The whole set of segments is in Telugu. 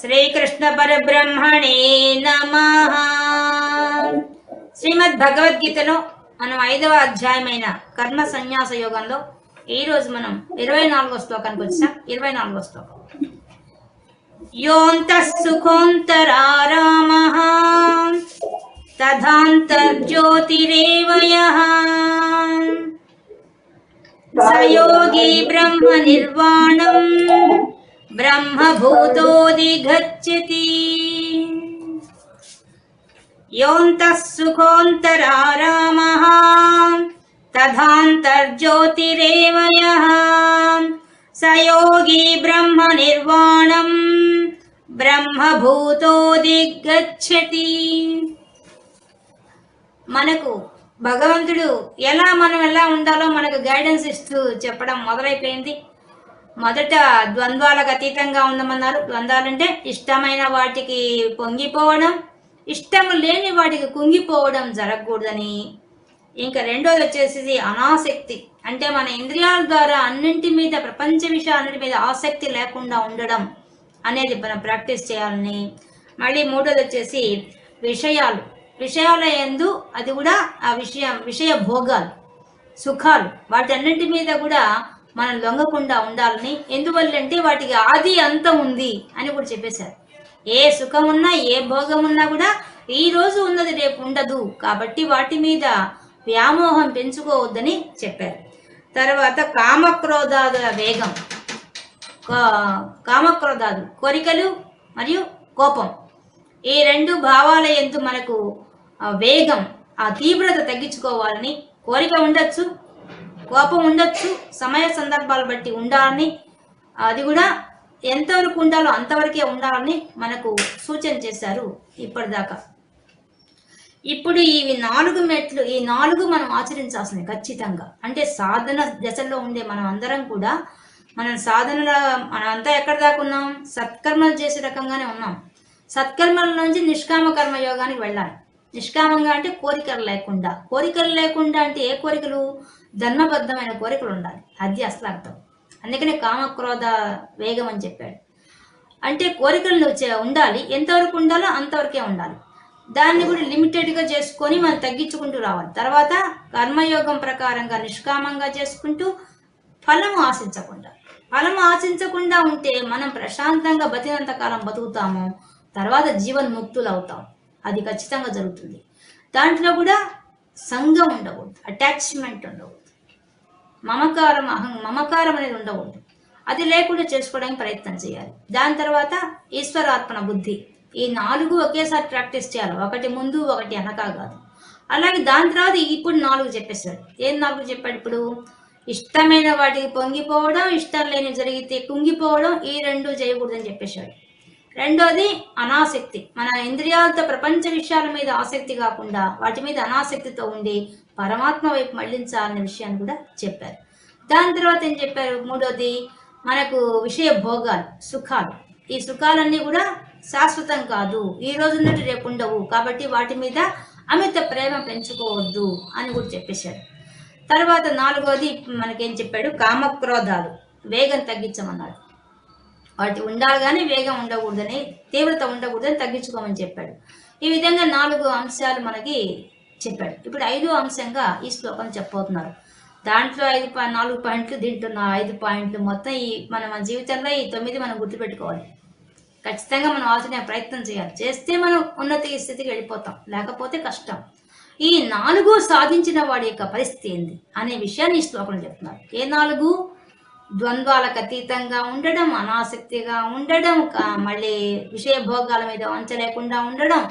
శ్రీకృష్ణ పరబ్రహ్మణే నమ. శ్రీమద్ భగవద్గీతలో మనం ఐదవ అధ్యాయమైన కర్మ సన్యాస యోగంలో ఈ రోజు మనం ఇరవై నాలుగో శ్లోకానికి వచ్చాం. ఇరవై నాలుగో శ్లోకం. యోంత సుఖోంతరారామః. తథాంతర్జ్యోతిరేవయ. సయోగి బ్రహ్మ నిర్వాణం. బ్రహ్మభూతోదిగచ్చతి యోంతః యోంత తథాంతర్జ్యోతిరేవ యః సయోగీ బ్రహ్మ నిర్వాణం బ్రహ్మభూతోదిగచ్చతి మనకు భగవంతుడు ఎలా మనం ఎలా ఉండాలో మనకు గైడెన్స్ ఇస్తూ చెప్పడం మొదలైపోయింది. మొదట ద్వంద్వాలకు అతీతంగా ఉండమన్నారు. ద్వంద్వాలంటే ఇష్టమైన వాటికి పొంగిపోవడం ఇష్టం లేని వాటికి కుంగిపోవడం జరగకూడదని. ఇంకా రెండోది వచ్చేసి అనాసక్తి. అంటే మన ఇంద్రియాల ద్వారా అన్నింటి మీద ప్రపంచ విషయాలన్నింటి మీద ఆసక్తి లేకుండా ఉండడం అనేది మనం ప్రాక్టీస్ చేయాలని. మళ్ళీ మూడోది వచ్చేసి విషయాలు. విషయాల ఎందు అది కూడా ఆ విషయం విషయ భోగాలు సుఖాలు వాటన్నింటి మీద కూడా మనం లొంగకుండా ఉండాలని ఎందువల్లంటే వాటికి ఆది అంతం ఉంది అని కూడా చెప్పేశారు. ఏ సుఖం ఉన్నా ఏ భోగం ఉన్నా కూడా ఈ రోజు ఉన్నది రేపు ఉండదు. కాబట్టి వాటి మీద వ్యామోహం పెంచుకోవద్దని చెప్పారు. తర్వాత కామక్రోధాదుల వేగం. కా- కోరికలు మరియు కోపం. ఈ రెండు భావాల ఎందు మనకు వేగం ఆ తీవ్రత తగ్గించుకోవాలని కోరిక ఉండొచ్చు కోపం ఉండొచ్చు సమయ సందర్భాలు బట్టి ఉండాలని అది కూడా ఎంతవరకు ఉండాలో అంతవరకే ఉండాలని మనకు సూచన చేశారు ఇప్పటిదాకా. ఇప్పుడు ఇవి నాలుగు మెట్లు ఈ నాలుగు మనం ఆచరించాల్సింది ఖచ్చితంగా. అంటే సాధన దశలో ఉండే మనం అందరం కూడా మనం సాధనల మనం అంతా ఎక్కడ దాకా ఉన్నాం? సత్కర్మలు చేసే రకంగానే ఉన్నాం. సత్కర్మల నుంచి నిష్కామ కర్మ యోగానికి వెళ్ళాలి. నిష్కామంగా అంటే కోరికలు లేకుండా. కోరికలు లేకుండా అంటే ఏ కోరికలు? జన్మబద్ధమైన కోరికలు ఉండాలి. అది అసలు అర్థం. అందుకనే కామక్రోధ వేగం అని చెప్పాడు. అంటే కోరికలు చే- ఉండాలి. ఎంతవరకు ఉండాలో అంతవరకే ఉండాలి. దాన్ని కూడా లిమిటెడ్గా చేసుకొని మనం తగ్గించుకుంటూ రావాలి. తర్వాత కర్మయోగం ప్రకారంగా నిష్కామంగా చేసుకుంటూ ఫలము ఆశించకుండా. ఫలము ఆశించకుండా ఉంటే మనం ప్రశాంతంగా బతినంత కాలం బతుకుతాము. తర్వాత జీవన్ముక్తులు అవుతాం. అది ఖచ్చితంగా జరుగుతుంది. దాంట్లో కూడా సంఘం ఉండకూడదు. అటాచ్మెంట్ ఉండకూడదు. మమకారం అహం మమకారం అనేది ఉండకూడదు. అది లేకుండా చేసుకోవడానికి ప్రయత్నం చేయాలి. దాని తర్వాత ఈశ్వరార్పణ బుద్ధి. ఈ నాలుగు ఒకేసారి ప్రాక్టీస్ చేయాలి. ఒకటి ముందు ఒకటి వెనక కాదు. అలాగే దాని తర్వాత ఇప్పుడు నాలుగు చెప్పేశాడు ఏం నాలుగు చెప్పాడు ఇప్పుడు? ఇష్టమైన వాటికి పొంగిపోవడం ఇష్టం లేని జరిగితే కుంగిపోవడం ఈ రెండు చేయకూడదని చెప్పేశాడు. రెండోది అనాసక్తి. మన ఇంద్రియాలతో ప్రపంచ విషయాల మీద ఆసక్తి కాకుండా వాటి మీద అనాసక్తితో ఉండి పరమాత్మ వైపు మళ్ళించాలనే విషయాన్ని కూడా చెప్పారు. దాని తర్వాత ఏం చెప్పారు? మూడోది మనకు విషయ భోగాలు సుఖాలు. ఈ సుఖాలన్నీ కూడా శాశ్వతం కాదు. ఈ రోజు ఉన్నట్టు రేపు ఉండవు. కాబట్టి వాటి మీద అమిత ప్రేమ పెంచుకోవద్దు అని కూడా చెప్పేశాడు తర్వాత నాలుగోది మనకేం చెప్పాడు? కామక్రోధాలు. వేగం తగ్గించమన్నాడు. వాటి ఉండాలి కానీ వేగం ఉండకూడదని తీవ్రత ఉండకూడదని తగ్గించుకోమని చెప్పాడు. ఈ విధంగా నాలుగు అంశాలు మనకి చెప్పాడు. ఇప్పుడు ఐదో అంశంగా ఈ శ్లోకం చెప్పబోతున్నారు. దాంట్లో ఐదు నాలుగు పాయింట్లు దీంట్లో ఐదు పాయింట్లు మొత్తం ఈ మన మన జీవితంలో ఈ తొమ్మిది మనం గుర్తుపెట్టుకోవాలి. ఖచ్చితంగా మనం ఆచరణ ప్రయత్నం చేయాలి. చేస్తే మనం ఉన్నత స్థితికి వెళ్ళిపోతాం. లేకపోతే కష్టం. ఈ నాలుగు సాధించిన వాడి యొక్క పరిస్థితి ఏంది? అనే విషయాన్ని ఈ శ్లోకంలో చెప్తున్నారు. ఏ నాలుగు? ద్వంద్వాలకు అతీతంగా ఉండడం అనాసక్తిగా ఉండడం మళ్ళీ విషయ భోగాల మీద వంచ లేకుండా ఉండడం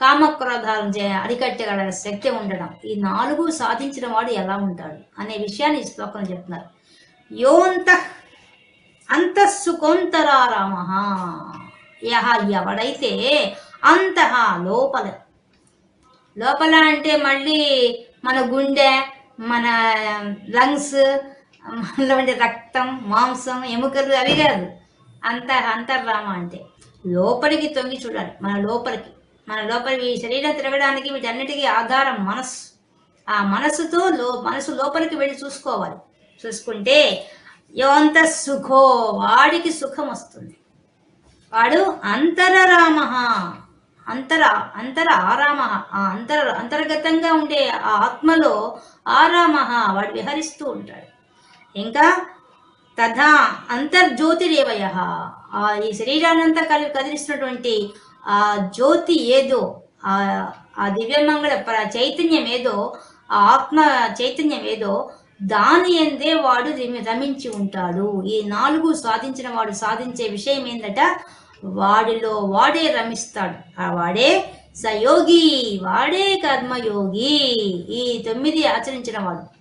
కామక్రోధాలను చే అరికట్టగల శక్తి ఉండడం ఈ నాలుగు సాధించిన వాడు ఎలా ఉంటాడు అనే విషయాన్ని ఈ శ్లోకంలో చెప్తున్నారు. యోంత అంతఃసుకొంతరారామ యహ ఎవడైతే అంతః లోపల లోపల అంటే మళ్ళీ మన గుండె మన లంగ్స్ మనలో ఉండే రక్తం మాంసం ఎముకలు అవి కాదు. అంత అంతర్రామ అంటే లోపలికి తొంగి చూడాలి మన లోపలికి. మన లోపలి ఈ శరీరం తిరగడానికి వీటన్నిటికీ ఆధారం మనస్సు. ఆ మనసుతో లో మనసు లోపలికి వెళ్ళి చూసుకోవాలి. చూసుకుంటే యోంత సుఖో వాడికి సుఖం వస్తుంది. వాడు అంతరరామ అంతర అంతర ఆరామ ఆ అంతర అంతర్గతంగా ఉండే ఆ ఆత్మలో ఆరామ వాడు విహరిస్తూ ఉంటాడు. ఇంకా తథా అంతర్జ్యోతిరేవయ. ఆ ఈ శరీరాన్నంతా కలి కదిలిస్తున్నటువంటి ఆ జ్యోతి ఏదో ఆ ఆ దివ్యమంగళ ప్ర- చైతన్యం ఏదో ఆ ఆత్మ చైతన్యం ఏదో దాని ఎందే వాడు రమించి ఉంటాడు. ఈ నాలుగు సాధించిన వాడు సాధించే విషయం ఏందట? వాడిలో వాడే రమిస్తాడు. ఆ వాడే సయోగి వాడే కర్మయోగి. ఈ తొమ్మిది ఆచరించిన వాడు.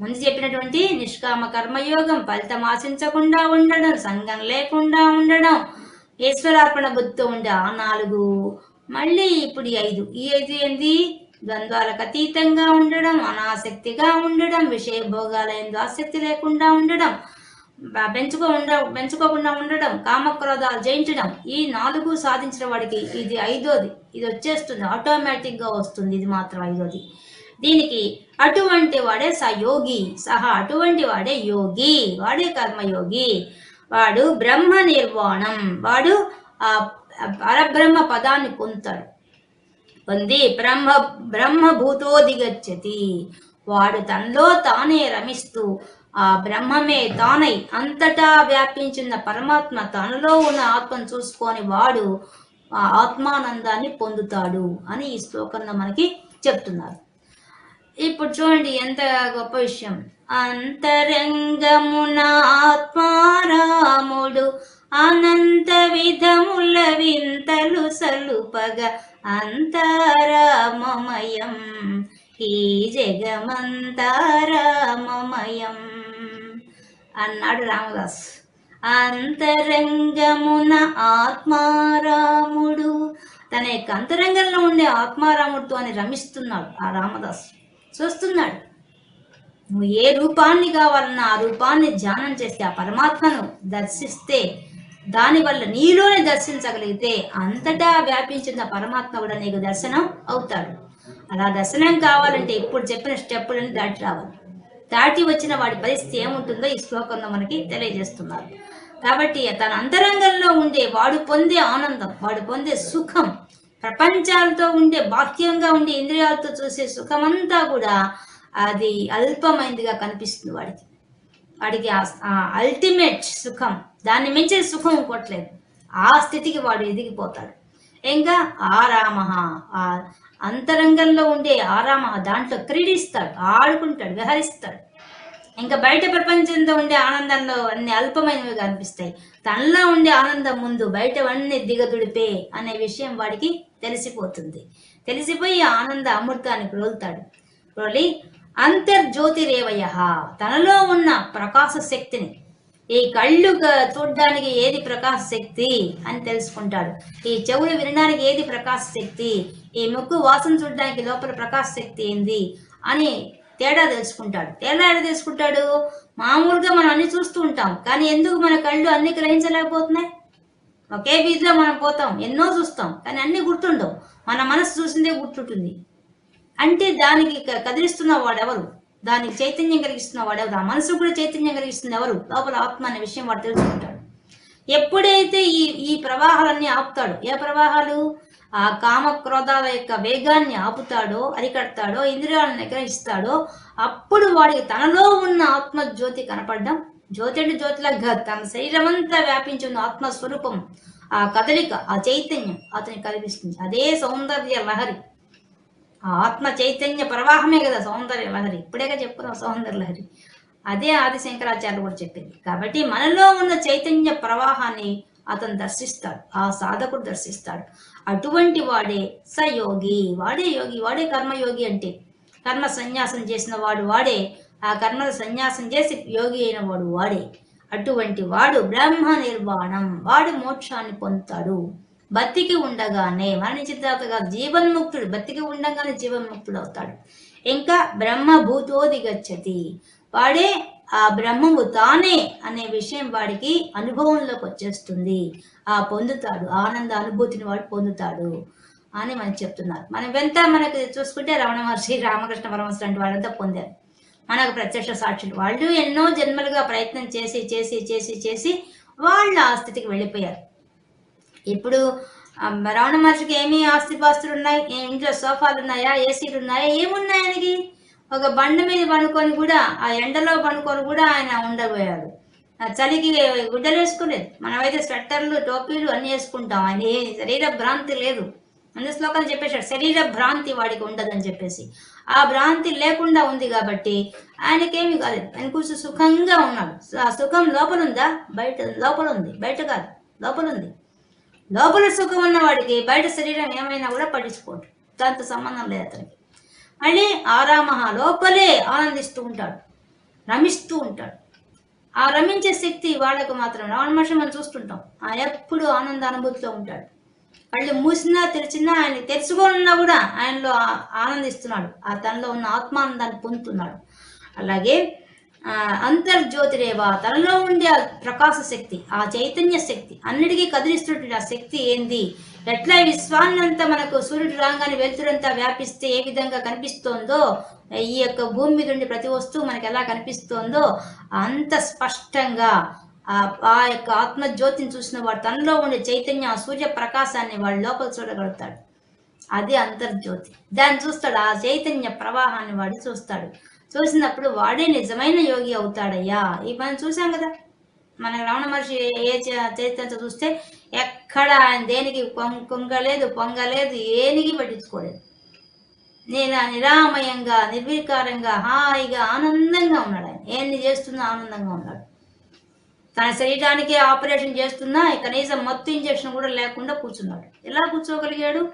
ముందు చెప్పినటువంటి నిష్కామ కర్మయోగం ఫలితం ఆశించకుండా ఉండడం సంఘం లేకుండా ఉండడం ఈశ్వరార్పణ బుద్ధితో ఉండే. ఆ నాలుగు మళ్ళీ ఇప్పుడు ఈ ఐదు. ఈ ఐదు ఏంది? ద్వంద్వాలకు అతీతంగా ఉండడం అనాసక్తిగా ఉండడం విషయ భోగాల ఎందు ఆసక్తి లేకుండా ఉండడం పెంచుకో ఉండ పెంచుకోకుండా ఉండడం కామక్రోధాలు జయించడం. ఈ నాలుగు సాధించిన వాడికి ఇది ఐదోది. ఇది వచ్చేస్తుంది ఆటోమేటిక్గా వస్తుంది. ఇది మాత్రం ఐదోది. దీనికి అటువంటి వాడే సయోగి. సహా అటువంటి వాడే యోగి. వాడే కర్మయోగి. వాడు బ్రహ్మ నిర్వాణం. వాడు ఆ పరబ్రహ్మ పదాన్ని పొందుతాడు. పొంది బ్రహ్మ బ్రహ్మభూతోదిగచ్చతి వాడు తనలో తానే రమిస్తూ ఆ బ్రహ్మమే తానై అంతటా వ్యాపించిన పరమాత్మ తనలో ఉన్న ఆత్మను చూసుకొని వాడు ఆ ఆత్మానందాన్ని పొందుతాడు అని ఈ శ్లోకంలో మనకి చెప్తున్నారు. ఇప్పుడు చూడండి ఎంత గొప్ప విషయం. అంతరంగమున ఆత్మారాముడు అనంత విధముల వింతలు సలుపగ అంతరామమయం. ఈ జగమంతారామమయం అన్నాడు రామదాస్. అంతరంగమున ఆత్మారాముడు తన యొక్క అంతరంగంలో ఉండే ఆత్మారాముడితో అని రమిస్తున్నాడు ఆ రామదాస్. చూస్తున్నాడు. నువ్వు ఏ రూపాన్ని కావాలన్నా ఆ రూపాన్ని ధ్యానం చేస్తే ఆ పరమాత్మను దర్శిస్తే దానివల్ల నీలోనే దర్శించగలిగితే అంతటా వ్యాపించిన పరమాత్మ కూడా నీకు దర్శనం అవుతాడు. అలా దర్శనం కావాలంటే ఇప్పుడు చెప్పిన స్టెప్పులను దాటి రావాలి. దాటి వచ్చిన వాడి పరిస్థితి ఏముంటుందో ఈ శ్లోకంలో మనకి తెలియజేస్తున్నారు. కాబట్టి తన అంతరంగంలో ఉండే వాడు పొందే ఆనందం వాడు పొందే సుఖం ప్రపంచాలతో ఉండే బాహ్యంగా ఉండే ఇంద్రియాలతో చూసే సుఖమంతా కూడా అది అల్పమైందిగా కనిపిస్తుంది వాడికి. వాడికి అల్టిమేట్ సుఖం దాన్ని మించే సుఖం ఇంకోట్లేదు. ఆ స్థితికి వాడు ఎదిగిపోతాడు. ఇంకా ఆరామ ఆ అంతరంగంలో ఉండే ఆరామ దాంట్లో క్రీడిస్తాడు ఆడుకుంటాడు విహరిస్తాడు ఇంకా బయట ప్రపంచంతో ఉండే ఆనందంలో అన్ని అల్పమైనవి కనిపిస్తాయి. తనలో ఉండే ఆనందం ముందు బయటవన్నీ దిగదుడిపే అనే విషయం వాడికి తెలిసిపోతుంది. తెలిసిపోయి ఆనంద అమృతానికి రోలుతాడు రోలి అంతర్జ్యోతిరేవయ తనలో ఉన్న ప్రకాశ శక్తిని ఈ కళ్ళు చూడడానికి ఏది ప్రకాశ శక్తి అని తెలుసుకుంటాడు. ఈ చెవులు వినడానికి ఏది ప్రకాశ శక్తి ఈ ముక్కు వాసన చూడడానికి లోపల ప్రకాశ శక్తి ఏంది అని తేడా తెలుసుకుంటాడు. తేడా ఎలా తెలుసుకుంటాడు? మామూలుగా మనం అన్ని చూస్తూ ఉంటాం కానీ ఎందుకు మన కళ్ళు అన్ని గ్రహించలేకపోతున్నాయి? ఒకే వీధిలో మనం పోతాం ఎన్నో చూస్తాం కానీ అన్ని గుర్తుండవు. మన మనసు చూసిందే గుర్తుంటుంది. అంటే దానికి కదిలిస్తున్న వాడెవరు? దానికి చైతన్యం కలిగిస్తున్న వాడెవరు? ఆ మనసు కూడా చైతన్యం కలిగిస్తుంది ఎవరు? లోపల ఆత్మ అనే విషయం వాడు తెలుసుకుంటాడు. ఎప్పుడైతే ఈ ఈ ప్రవాహాలన్నీ ఆపుతాడు ఏ ప్రవాహాలు? ఆ కామ క్రోధాల యొక్క వేగాన్ని ఆపుతాడో అరికడతాడో ఇంద్రియాలను నిగ్రహిస్తాడో అప్పుడు వాడికి తనలో ఉన్న ఆత్మజ్యోతి కనపడడం జ్యోతి అంటే తన శరీరమంతా వ్యాపించి ఉన్న ఆత్మస్వరూపం ఆ కదలిక ఆ చైతన్యం అతనికి కనిపిస్తుంది అదే సౌందర్య లహరి. ఆ ఆత్మ చైతన్య ప్రవాహమే కదా సౌందర్య లహరి. ఇప్పుడేగా చెప్పుకున్నాం సౌందర్య లహరి. అదే ఆది శంకరాచార్యులు కూడా చెప్పింది. కాబట్టి మనలో ఉన్న చైతన్య ప్రవాహాన్ని అతను దర్శిస్తాడు. ఆ సాధకుడు దర్శిస్తాడు. అటువంటి వాడే సయోగి. వాడే యోగి. వాడే కర్మయోగి అంటే కర్మ సన్యాసం చేసిన వాడు వాడే ఆ కర్మ సన్యాసం చేసి యోగి అయిన వాడు వాడే. అటువంటి వాడు బ్రహ్మ నిర్వాణం. వాడు మోక్షాన్ని పొందుతాడు. బతికి ఉండగానే మరణించిన తర్వాత కాదు జీవన్ముక్తుడు బతికి ఉండగానే జీవన్ముక్తుడు అవుతాడు ఇంకా బ్రహ్మ భూతోది గచ్చతి వాడే ఆ బ్రహ్మము తానే అనే విషయం వాడికి అనుభవంలోకి వచ్చేస్తుంది. ఆ పొందుతాడు. ఆనంద అనుభూతిని వాడు పొందుతాడు అని మనం చెప్తున్నారు. మనం వెంట మనకు చూసుకుంటే రమణ మహర్షి రామకృష్ణ పరమహంస లాంటి వాళ్ళంతా పొందారు. మనకు ప్రత్యక్ష సాక్షులు. వాళ్ళు ఎన్నో జన్మలుగా ప్రయత్నం చేసి చేసి చేసి చేసి వాళ్ళు ఆ స్థితికి వెళ్ళిపోయారు. ఇప్పుడు ఆ, రమణ మహర్షికి ఏమి ఆస్తిపాస్తులు ఉన్నాయి? ఇంట్లో సోఫాలు ఉన్నాయా? ఏసీలు ఉన్నాయా? ఏమున్నాయి ఆయనకి? ఒక బండ మీద పనుకొని కూడా ఆ ఎండలో పనుకొని కూడా ఆయన ఉండబోయాడు. చలికి గుడ్డలు వేసుకోలేదు. మనమైతే స్వెట్టర్లు టోపీలు అన్ని వేసుకుంటాం. ఆయన ఏ శరీర భ్రాంతి లేదు. అన్ని శ్లోకాలు చెప్పేశాడు. శరీర భ్రాంతి వాడికి ఉండదని చెప్పేసి. ఆ భ్రాంతి లేకుండా ఉంది కాబట్టి ఆయనకేమి కాలేదు. ఆయన కూర్చు సుఖంగా ఉన్నాడు. ఆ సుఖం లోపల ఉందా బయట లోపల ఉంది బయట కాదు. లోపల ఉంది లోపల సుఖం ఉన్నవాడికి బయట శరీరం ఏమైనా కూడా పట్టించుకోడు. దాంతో సంబంధం లేదు అతనికి. మళ్ళీ ఆరామహ లోపలే ఆనందిస్తూ ఉంటాడు. రమిస్తూ ఉంటాడు. ఆ రమించే శక్తి వాళ్ళకు మాత్రం రావణ మహర్షి మనం చూస్తుంటాం. ఆయన ఎప్పుడు ఆనంద అనుభూతిలో ఉంటాడు. మళ్ళీ మూసినా తెరిచినా ఆయన తెరుచుకోనున్నా కూడా ఆయనలో ఆ- ఆనందిస్తున్నాడు. ఆ తనలో ఉన్న ఆత్మానందాన్ని పొందుతున్నాడు. అలాగే ఆ, అంతర్జ్యోతిరేవా తనలో ఉండే ఆ ప్రకాశ శక్తి ఆ చైతన్య శక్తి అన్నిటికీ కదిలిస్తున్నటువంటి ఆ శక్తి ఏంది? ఎట్లా విశ్వాన్నంతా మనకు సూర్యుడు రాగానే వెలుతురంతా వ్యాపిస్తే ఏ విధంగా కనిపిస్తోందో ఈ యొక్క భూమి మీద ఉండే ప్రతి వస్తువు మనకు ఎలా కనిపిస్తోందో అంత స్పష్టంగా ఆ యొక్క ఆత్మజ్యోతిని చూసిన వాడు తనలో ఉండే చైతన్య సూర్య ప్రకాశాన్ని వాడు లోపల చూడగలుగుతాడు. అది అంతర్జ్యోతి. దాన్ని చూస్తాడు ఆ చైతన్య ప్రవాహాన్ని వాడు చూస్తాడు. చూసినప్పుడు వాడే నిజమైన యోగి అవుతాడయ్యా. ఈ మనం చూసాం కదా? మన రమణ మహర్షి ఏ చ- చూస్తే ఎక్కడ ఆయన దేనికి పొంగ పొంగలేదు పొంగలేదు ఏనికి పట్టించుకోలేదు. నేను నిరామయంగా నిర్వికారంగా హాయిగా ఆనందంగా ఉన్నాడు ఆయన. ఏం చేస్తున్నా ఆనందంగా ఉన్నాడు. తన శరీరానికి ఆపరేషన్ చేస్తున్నా కనీసం మత్తు ఇంజెక్షన్ కూడా లేకుండా కూర్చున్నాడు. ఎలా కూర్చోగలిగాడు?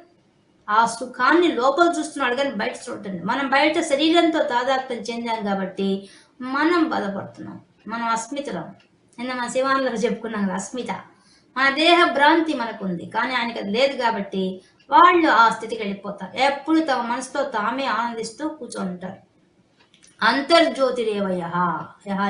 ఆ సుఖాన్ని లోపల చూస్తున్నాడు కానీ బయట చూడటం మనం బయట శరీరంతో తాదాత్మ్యం చెందాం కాబట్టి మనం బాధపడుతున్నాం. మనం అస్మితలో. నిన్న మన శివానంలో చెప్పుకున్నాం కదా అస్మిత. మన దేహ భ్రాంతి మనకుంది కానీ ఆయనకి అది లేదు కాబట్టి వాళ్ళు ఆ స్థితికి వెళ్ళిపోతారు. ఎప్పుడు తమ మనసుతో తామే ఆనందిస్తూ కూర్చొని ఉంటారు. అంతర్జ్యోతిరేవయ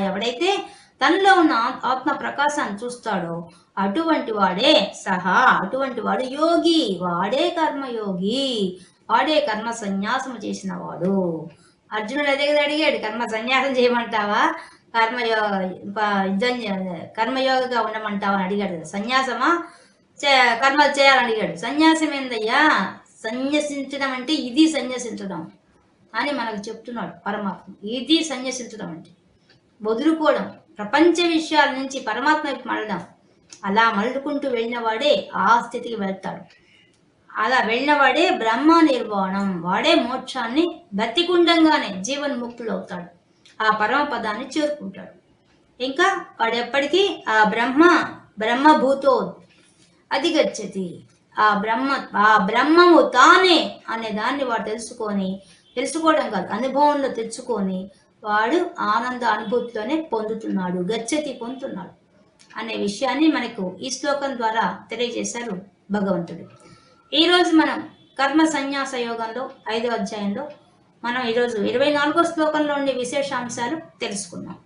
ఎవడైతే తనలో ఉన్న ఆత్మ ప్రకాశాన్ని చూస్తాడో అటువంటి వాడే సహా అటువంటి వాడు యోగి వాడే కర్మయోగి వాడే కర్మ సన్యాసం చేసిన వాడు. అర్జునుడు అదే కదా అడిగాడు కర్మ సన్యాసం చేయమంటావా? కర్మయోగ యుద్ధం కర్మయోగిగా ఉండమంటావా అని అడిగాడు కదా. సన్యాసమా? చే కర్మలు చేయాలని అడిగాడు. సన్యాసం ఏందయ్యా? సన్యసించడం అంటే ఇది సన్యసించడం అని మనకు చెప్తున్నాడు పరమాత్మ. ఇది సన్యసించడం అంటే వదులుకోవడం ప్రపంచ విషయాల నుంచి పరమాత్మ వైపు మళ్ళడం అలా మళ్ళుకుంటూ వెళ్ళినవాడే ఆ స్థితికి వెళ్తాడు. అలా వెళ్ళినవాడే బ్రహ్మ నిర్వాణం. వాడే మోక్షాన్ని బతికుండంగానే జీవన్ముక్తులు అవుతాడు. ఆ పరమ పదాన్ని చేరుకుంటాడు. ఇంకా వాడు ఎప్పటికీ ఆ బ్రహ్మ బ్రహ్మభూతో అధిగచ్చతి ఆ బ్రహ్మ ఆ బ్రహ్మము తానే అనే దాన్ని వాడు తెలుసుకొని తెలుసుకోవడం కాదు అనుభవంలో తెచ్చుకొని వాడు ఆనంద అనుభూతిలోనే పొందుతున్నాడు గచ్చతి పొందుతున్నాడు అనే విషయాన్ని మనకు ఈ శ్లోకం ద్వారా తెలియజేశారు భగవంతుడు. ఈరోజు మనం కర్మ సన్యాస యోగంలో ఐదో అధ్యాయంలో మనం ఈరోజు ఇరవై నాలుగో శ్లోకంలో ఉండే విశేషాంశాలు తెలుసుకున్నాం